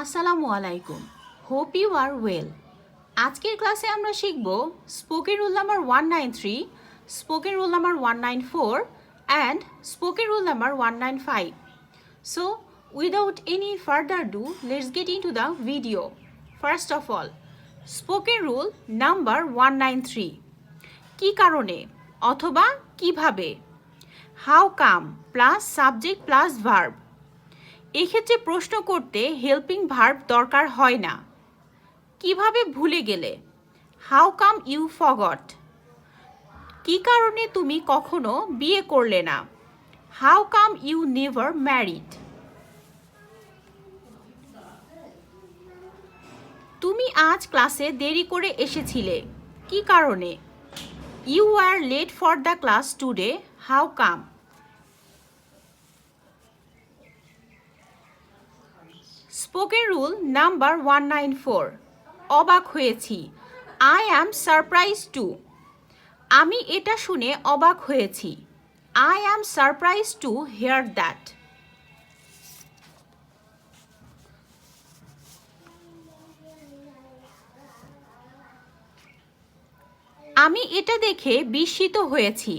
আসসালামু আলাইকুম। Hope you are well আজকের ক্লাসে আমরা শিখব spoken rule number one nine three spoken rule number one nine four and spoken rule number one nine five so without any further do let's get into the video first of all spoken rule number one nine three কী কারণে অথবা কীভাবে? How come plus subject plus verb এক্ষেত্রে প্রশ্ন করতে helping verb দরকার হয় না। কীভাবে ভুলে গেলে? হাউ কাম ইউ ফগট কি কারণে তুমি কখনো বিয়ে করলে না? How come you never married তুমি আজ ক্লাসে দেরি করে এসেছিলে। কি কারণে? You are late for the class today how come spoken rule number one nine four. অবাক হয়েছি। I am surprise to. আমি এটা শুনে অবাক হয়েছি। I am surprise to hear that. আমি এটা দেখে বিস্মিত হয়েছি।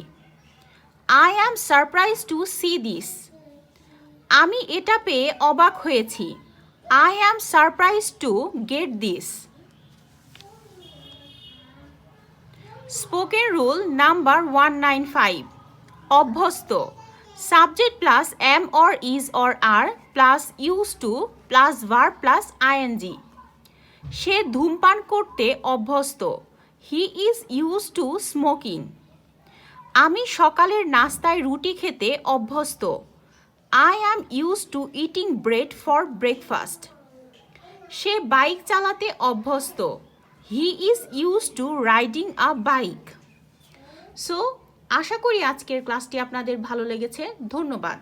I am surprise to see this. আমি এটা পেয়ে অবাক হয়েছি। I am surprise to get this spoken rule number one nine five অভ্যস্ত subject plus am or is or are plus use to plus verb plus ING সে ধূমপান করতে অভ্যস্ত। He is use to smoking আমি সকালের নাস্তায় রুটি খেতে অভ্যস্ত। I am use to eating bread for breakfast say bike চালাতে অভ্যস্ত। He is use to riding a bike so আশা করি আজকের ক্লাসটি আপনাদের ভালো লেগেছে। ধন্যবাদ।